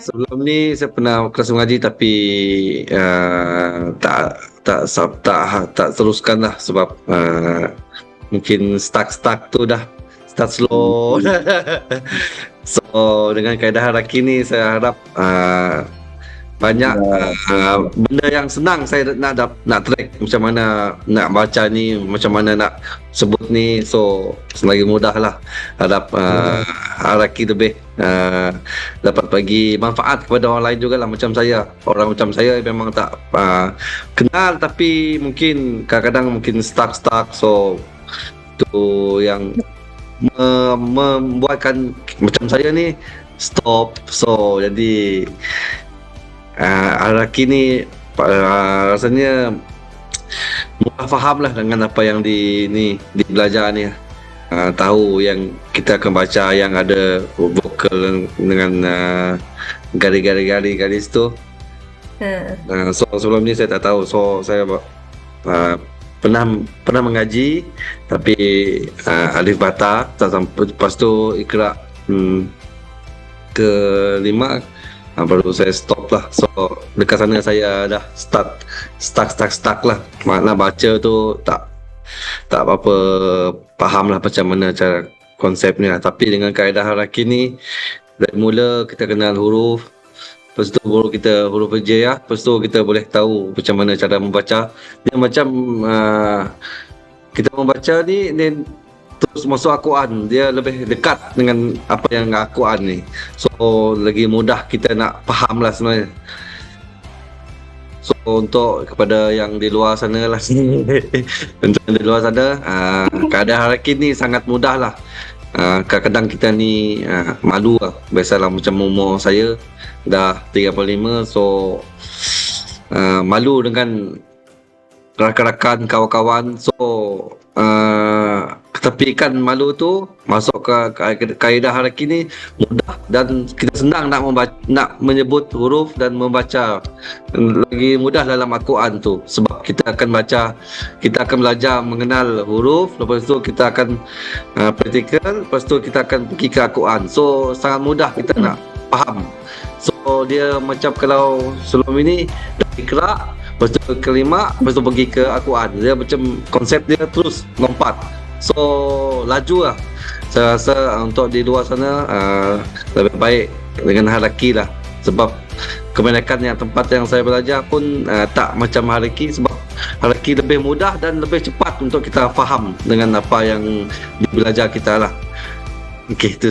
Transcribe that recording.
sebelum ni saya pernah kelas mengaji tapi uh, tak tak tak tak, tak teruskan lah sebab uh, mungkin stuck-stuck tu dah start slow. so dengan kaedah haraki ni saya harap uh, banyak uh, benda yang senang saya nak nak, nak track. Macam mana nak baca ni macam mana nak sebut ni. So selagi mudah lah. Harap uh, haraki lebih uh, dapat bagi manfaat kepada orang lain juga lah. Macam saya. Orang macam saya memang tak uh, kenal. Tapi mungkin kadang-kadang mungkin stuck-stuck. So tu yang me- membuatkan macam saya ni stop. So jadi uh, Araki ni uh, rasanya mudah faham lah dengan apa yang di ni di belajar ni. Uh, tahu yang kita akan baca yang ada vokal dengan uh, garis-garis garis tu Ha. uh, so sebelum ni saya tak tahu. So saya uh, pernah pernah mengaji tapi uh, alif bata tak sampai lepas tu ikra hmm, ke lima uh, baru saya stop lah. So dekat sana saya dah start stuck stuck stuck lah. Makna baca tu tak tak apa-apa faham lah macam mana cara konsepnya. Tapi dengan kaedah haraki ni dari mula kita kenal huruf Lepas tu baru kita huruf hijaiyah, lepas tu kita boleh tahu macam mana cara membaca. Dia macam uh, kita membaca ni terus masuk Al-Quran. Dia lebih dekat dengan apa yang Al-Quran ni. So lagi mudah kita nak faham lah sebenarnya. So untuk kepada yang di luar sana lah Untuk yang di luar sana uh, Keadaan haraki ni sangat mudah lah uh, Kadang-kadang kita ni uh, malu lah Biasalah macam umur saya Dah 35 so uh, Malu dengan Rakan-rakan, kawan-kawan So uh, Ketepikan malu tu Masuk ke ka- kaedah haraki ni Mudah dan kita senang nak membaca, nak menyebut huruf dan membaca. Lagi mudah dalam Al-Quran tu. Sebab kita akan baca kita akan belajar mengenal huruf lepas tu kita akan uh, praktikal lepas tu kita akan pergi ke Al-Quran. So sangat mudah kita nak faham. So dia macam kalau sebelum ini dah ikra lepas tu kelima lepas tu pergi ke Al-Quran. Dia macam konsep dia terus lompat so laju lah. Saya rasa untuk di luar sana uh, lebih baik dengan haraki lah. Sebab kebanyakan yang tempat yang saya belajar pun uh, tak macam haraki sebab haraki lebih mudah dan lebih cepat untuk kita faham dengan apa yang dibelajar kita lah. Okey, itu